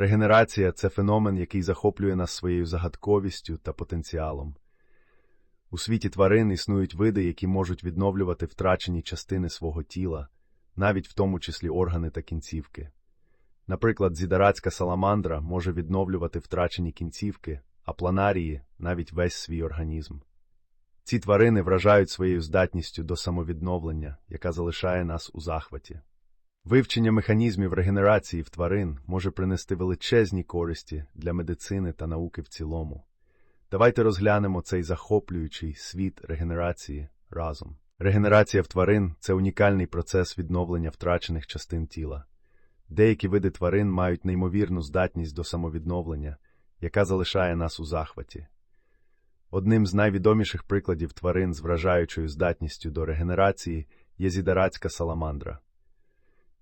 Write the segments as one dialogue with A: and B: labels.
A: Регенерація це феномен, який захоплює нас своєю загадковістю та потенціалом. У світі тварин існують види, які можуть відновлювати втрачені частини свого тіла, навіть в тому числі органи та кінцівки. Наприклад, зідарацька саламандра може відновлювати втрачені кінцівки, а планарії навіть весь свій організм. Ці тварини вражають своєю здатністю до самовідновлення, яка залишає нас у захваті. Вивчення механізмів регенерації в тварин може принести величезні користі для медицини та науки в цілому. Давайте розглянемо цей захоплюючий світ регенерації разом. Регенерація в тварин це унікальний процес відновлення втрачених частин тіла. Деякі види тварин мають неймовірну здатність до самовідновлення, яка залишає нас у захваті. Одним з найвідоміших прикладів тварин з вражаючою здатністю до регенерації є зідарацька саламандра.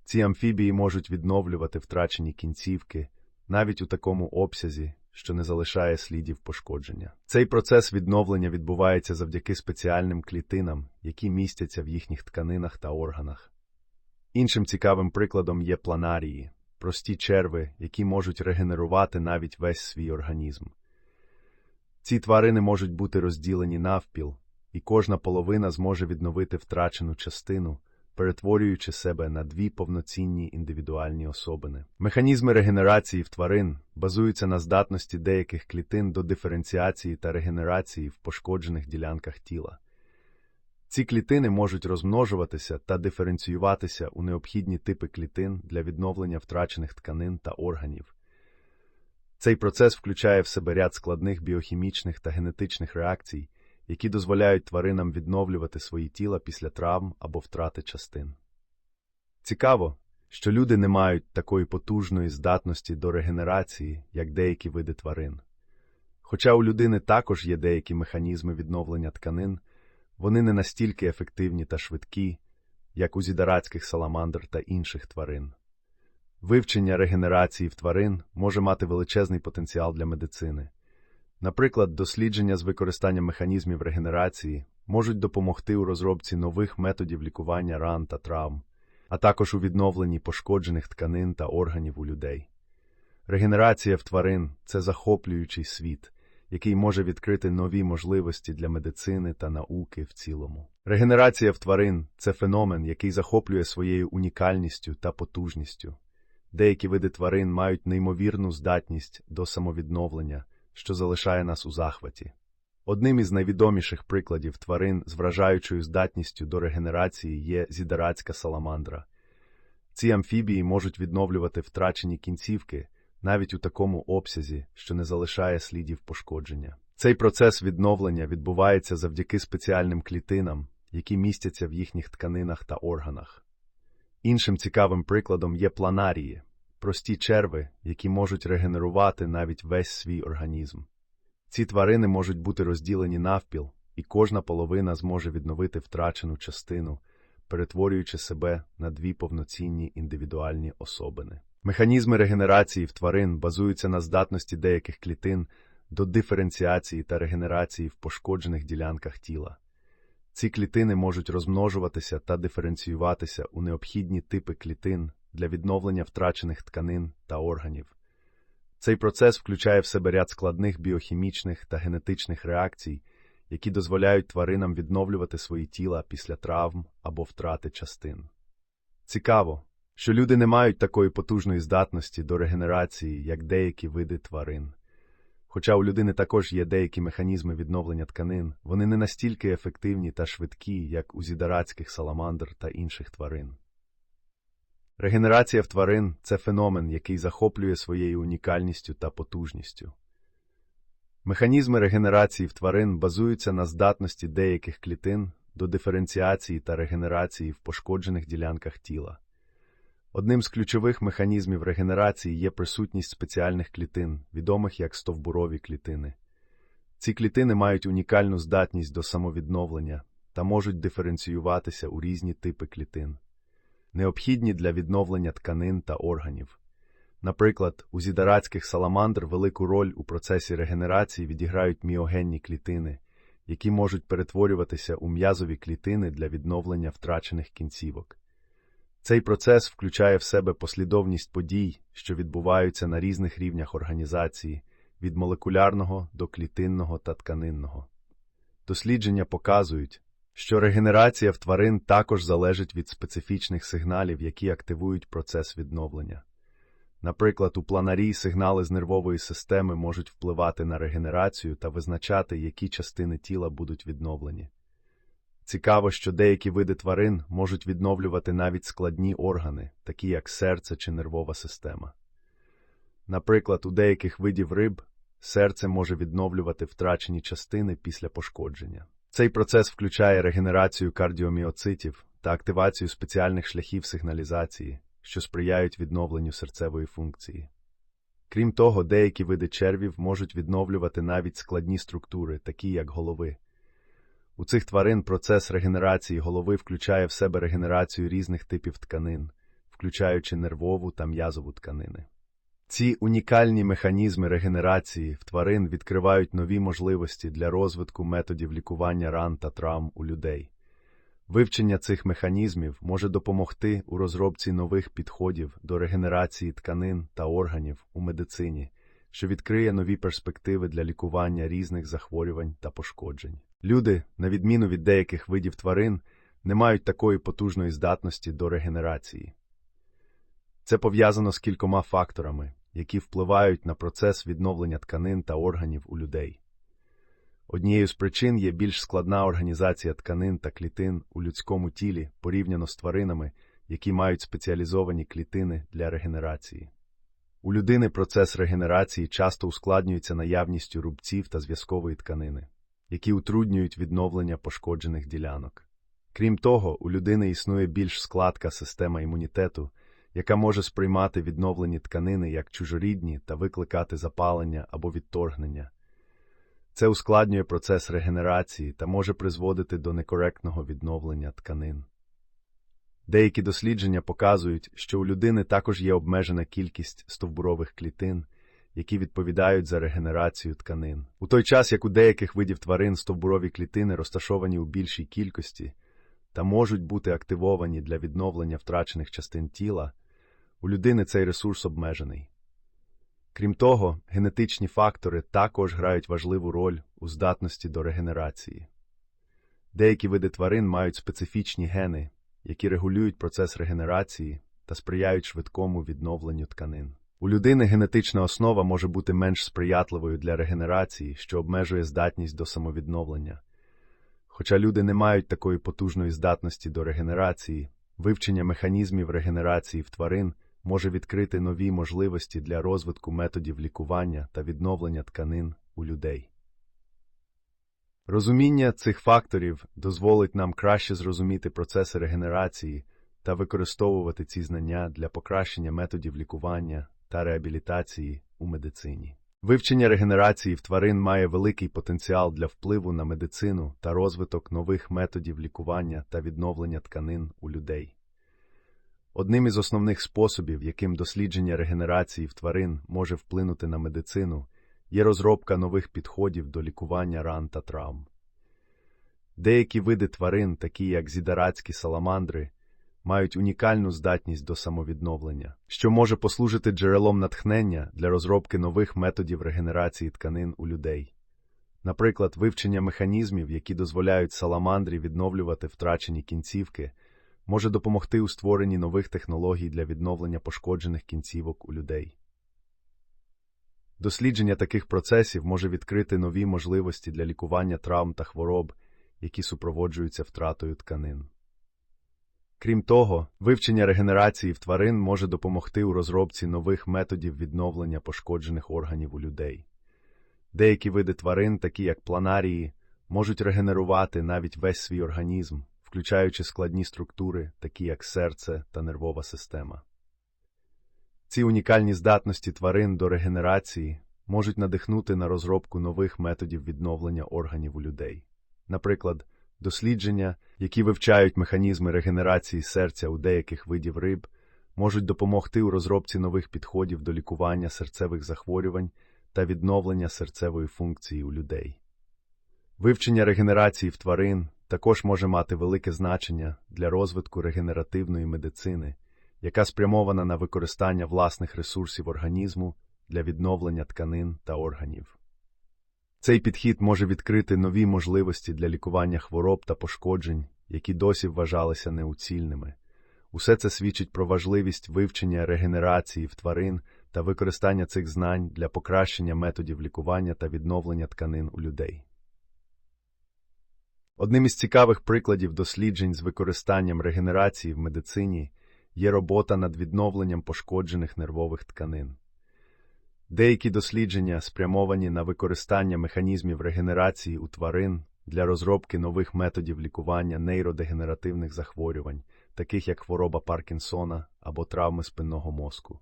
A: Ці амфібії можуть відновлювати втрачені кінцівки навіть у такому обсязі, що не залишає слідів пошкодження. Цей процес відновлення відбувається завдяки спеціальним клітинам, які містяться в їхніх тканинах та органах. Іншим цікавим прикладом є планарії прості черви, які можуть регенерувати навіть весь свій організм. Ці тварини можуть бути розділені навпіл, і кожна половина зможе відновити втрачену частину, перетворюючи себе на дві повноцінні індивідуальні особини. Механізми регенерації в тварин базуються на здатності деяких клітин до диференціації та регенерації в пошкоджених ділянках тіла. Ці клітини можуть розмножуватися та диференціюватися у необхідні типи клітин для відновлення втрачених тканин та органів. Цей процес включає в себе ряд складних біохімічних та генетичних реакцій, які дозволяють тваринам відновлювати свої тіла після травм або втрати частин. Цікаво, що люди не мають такої потужної здатності до регенерації, як деякі види тварин. Хоча у людини також є деякі механізми відновлення тканин, вони не настільки ефективні та швидкі, як у зідарацьких саламандр та інших тварин. Вивчення регенерації в тварин може мати величезний потенціал для медицини. Наприклад, дослідження з використанням механізмів регенерації можуть допомогти у розробці нових методів лікування ран та травм, а також у відновленні пошкоджених тканин та органів у людей. Регенерація в тварин це захоплюючий світ, який може відкрити нові можливості для медицини та науки в цілому. Регенерація в тварин це феномен, який захоплює своєю унікальністю та потужністю. Деякі види тварин мають неймовірну здатність до самовідновлення, що залишає нас у захваті. Одним із найвідоміших прикладів тварин з вражаючою здатністю до регенерації є зідарацька саламандра. Ці амфібії можуть відновлювати втрачені кінцівки навіть у такому обсязі, що не залишає слідів пошкодження. Цей процес відновлення відбувається завдяки спеціальним клітинам, які містяться в їхніх тканинах та органах. Іншим цікавим прикладом є планарії прості черви, які можуть регенерувати навіть весь свій організм. Ці тварини можуть бути розділені навпіл, і кожна половина зможе відновити втрачену частину, перетворюючи себе на дві повноцінні індивідуальні особини. Механізми регенерації в тварин базуються на здатності деяких клітин до диференціації та регенерації в пошкоджених ділянках тіла. Ці клітини можуть розмножуватися та диференціюватися у необхідні типи клітин для відновлення втрачених тканин та органів. Цей процес включає в себе ряд складних біохімічних та генетичних реакцій, які дозволяють тваринам відновлювати свої тіла після травм або втрати частин. Цікаво, що люди не мають такої потужної здатності до регенерації, як деякі види тварин. Хоча у людини також є деякі механізми відновлення тканин, вони не настільки ефективні та швидкі, як у зідарацьких саламандр та інших тварин. Регенерація в тварин це феномен, який захоплює своєю унікальністю та потужністю. Механізми регенерації в тварин базуються на здатності деяких клітин до диференціації та регенерації в пошкоджених ділянках тіла. Одним з ключових механізмів регенерації є присутність спеціальних клітин, відомих як стовбурові клітини. Ці клітини мають унікальну здатність до самовідновлення та можуть диференціюватися у різні типи клітин необхідні для відновлення тканин та органів. Наприклад, у зідарацьких саламандр велику роль у процесі регенерації відіграють міогенні клітини, які можуть перетворюватися у м'язові клітини для відновлення втрачених кінцівок. Цей процес включає в себе послідовність подій, що відбуваються на різних рівнях організації, від молекулярного до клітинного та тканинного. Дослідження показують, що регенерація в тварин також залежить від специфічних сигналів, які активують процес відновлення. Наприклад, у планарі сигнали з нервової системи можуть впливати на регенерацію та визначати, які частини тіла будуть відновлені. Цікаво, що деякі види тварин можуть відновлювати навіть складні органи, такі як серце чи нервова система. Наприклад, у деяких видів риб серце може відновлювати втрачені частини після пошкодження. Цей процес включає регенерацію кардіоміоцитів та активацію спеціальних шляхів сигналізації, що сприяють відновленню серцевої функції. Крім того, деякі види червів можуть відновлювати навіть складні структури, такі як голови. У цих тварин процес регенерації голови включає в себе регенерацію різних типів тканин, включаючи нервову та м'язову тканини. Ці унікальні механізми регенерації в тварин відкривають нові можливості для розвитку методів лікування ран та травм у людей. Вивчення цих механізмів може допомогти у розробці нових підходів до регенерації тканин та органів у медицині, що відкриє нові перспективи для лікування різних захворювань та пошкоджень. Люди, на відміну від деяких видів тварин, не мають такої потужної здатності до регенерації. Це пов'язано з кількома факторами, які впливають на процес відновлення тканин та органів у людей. Однією з причин є більш складна організація тканин та клітин у людському тілі порівняно з тваринами, які мають спеціалізовані клітини для регенерації. У людини процес регенерації часто ускладнюється наявністю рубців та зв'язкової тканини, які утруднюють відновлення пошкоджених ділянок. Крім того, у людини існує більш складка система імунітету, яка може сприймати відновлені тканини як чужорідні та викликати запалення або відторгнення. Це ускладнює процес регенерації та може призводити до некоректного відновлення тканин. Деякі дослідження показують, що у людини також є обмежена кількість стовбурових клітин, які відповідають за регенерацію тканин. У той час, як у деяких видів тварин стовбурові клітини розташовані у більшій кількості та можуть бути активовані для відновлення втрачених частин тіла, у людини цей ресурс обмежений. Крім того, генетичні фактори також грають важливу роль у здатності до регенерації. Деякі види тварин мають специфічні гени, які регулюють процес регенерації та сприяють швидкому відновленню тканин. У людини генетична основа може бути менш сприятливою для регенерації, що обмежує здатність до самовідновлення. Хоча люди не мають такої потужної здатності до регенерації, вивчення механізмів регенерації в тварин може відкрити нові можливості для розвитку методів лікування та відновлення тканин у людей. Розуміння цих факторів дозволить нам краще зрозуміти процеси регенерації та використовувати ці знання для покращення методів лікування та реабілітації у медицині. Вивчення регенерації в тварин має великий потенціал для впливу на медицину та розвиток нових методів лікування та відновлення тканин у людей. Одним із основних способів, яким дослідження регенерації в тварин може вплинути на медицину, є розробка нових підходів до лікування ран та травм. Деякі види тварин, такі як зідаратські саламандри, мають унікальну здатність до самовідновлення, що може послужити джерелом натхнення для розробки нових методів регенерації тканин у людей. Наприклад, вивчення механізмів, які дозволяють саламандрі відновлювати втрачені кінцівки, може допомогти у створенні нових технологій для відновлення пошкоджених кінцівок у людей. Дослідження таких процесів може відкрити нові можливості для лікування травм та хвороб, які супроводжуються втратою тканин. Крім того, вивчення регенерації в тварин може допомогти у розробці нових методів відновлення пошкоджених органів у людей. Деякі види тварин, такі як планарії, можуть регенерувати навіть весь свій організм, включаючи складні структури, такі як серце та нервова система. Ці унікальні здатності тварин до регенерації можуть надихнути на розробку нових методів відновлення органів у людей. Наприклад, дослідження, які вивчають механізми регенерації серця у деяких видів риб, можуть допомогти у розробці нових підходів до лікування серцевих захворювань та відновлення серцевої функції у людей. Вивчення регенерації в тварин також може мати велике значення для розвитку регенеративної медицини, яка спрямована на використання власних ресурсів організму для відновлення тканин та органів. Цей підхід може відкрити нові можливості для лікування хвороб та пошкоджень, які досі вважалися неуцільними. Усе це свідчить про важливість вивчення регенерації в тварин та використання цих знань для покращення методів лікування та відновлення тканин у людей. Одним із цікавих прикладів досліджень з використанням регенерації в медицині є робота над відновленням пошкоджених нервових тканин. Деякі дослідження спрямовані на використання механізмів регенерації у тварин для розробки нових методів лікування нейродегенеративних захворювань, таких як хвороба Паркінсона або травми спинного мозку.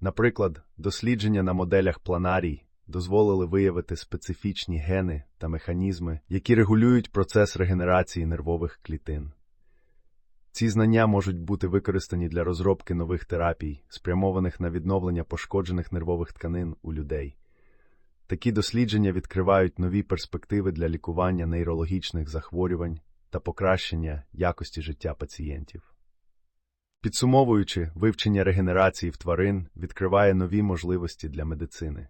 A: Наприклад, дослідження на моделях планарій дозволили виявити специфічні гени та механізми, які регулюють процес регенерації нервових клітин. Ці знання можуть бути використані для розробки нових терапій, спрямованих на відновлення пошкоджених нервових тканин у людей. Такі дослідження відкривають нові перспективи для лікування нейрологічних захворювань та покращення якості життя пацієнтів. Підсумовуючи, вивчення регенерації в тварин відкриває нові можливості для медицини.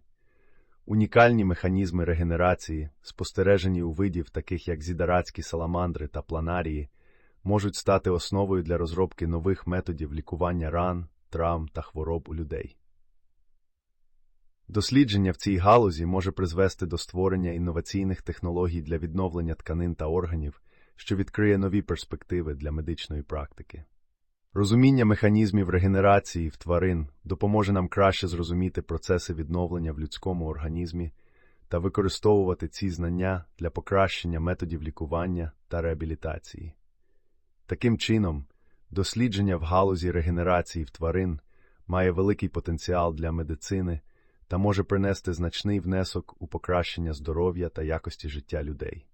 A: Унікальні механізми регенерації, спостережені у видів, таких як зідаратські саламандри та планарії, можуть стати основою для розробки нових методів лікування ран, травм та хвороб у людей. Дослідження в цій галузі може призвести до створення інноваційних технологій для відновлення тканин та органів, що відкриє нові перспективи для медичної практики. Розуміння механізмів регенерації в тварин допоможе нам краще зрозуміти процеси відновлення в людському організмі та використовувати ці знання для покращення методів лікування та реабілітації. Таким чином, дослідження в галузі регенерації в тварин має великий потенціал для медицини та може принести значний внесок у покращення здоров'я та якості життя людей.